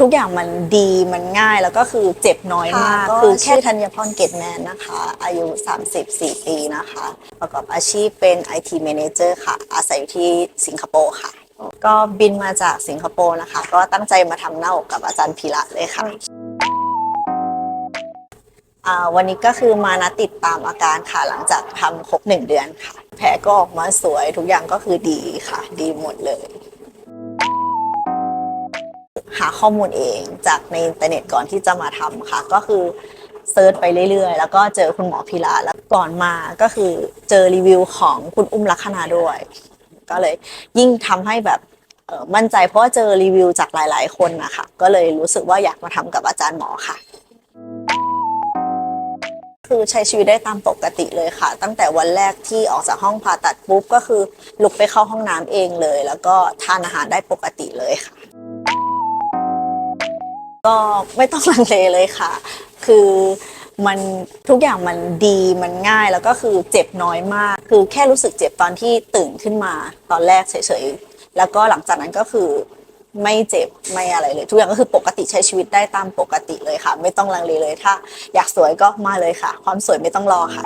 ทุกอย่างมันดีมันง่ายแล้วก็คือเจ็บน้อยมาก ค่ะก็ คือชื่อธัญพรเกตแมนนะคะ อายุ 34 ปีนะคะ ประกอบอาชีพเป็น IT Manager ค่ะ อาศัยอยู่ที่สิงคโปร์ค่ะ ก็บินมาจากสิงคโปร์นะคะ ก็ตั้งใจมาทำหน้าอกกับอาจารย์พีระเลยค่ะอ่าวันนี้ก็คือมานัดติดตามอาการค่ะ หลังจากทำครบหนึ่งเดือนค่ะ แผลก็ออกมาสวยทุกอย่างก็คือดีค่ะ ดีหมดเลย หาข้อมูลเองจากในอินเทอร์เน็ตก่อนที่จะมาทำค่ะ ก็คือเซิร์ชไปเรื่อยๆ แล้วก็เจอคุณหมอพิระแล้วก่อนมาก็คือเจอรีวิวของคุณอุ้มลักษณาด้วย ก็เลยยิ่งทำให้แบบมั่นใจเพราะว่าเจอรีวิวจากหลาย ๆ คนนะคะก็เลยรู้สึกว่าอยากมาทำกับอาจารย์หมอค่ะ คือใช้ชีวิตได้ตามปกติเลยค่ะ ตั้งแต่วันแรกที่ออกจากห้องผ่าตัดปุ๊บก็คือลุกไปเข้าห้องน้ำเองเลย แล้วก็ทานอาหารได้ปกติเลยค่ะ ก็ไม่ต้องลังเลเลยค่ะ คือมันทุกอย่างมันดีมันง่ายแล้วก็คือเจ็บน้อยมาก คือแค่รู้สึกเจ็บตอนที่ตื่นขึ้นมาตอนแรกเฉยๆ แล้วก็หลังจากนั้นก็คือไม่เจ็บไม่อะไรเลย ทุกอย่างก็คือปกติใช้ชีวิตได้ตามปกติเลยค่ะ ไม่ต้องลังเลเลยถ้า อยากสวยก็มาเลยค่ะ ความสวยไม่ต้องรอค่ะ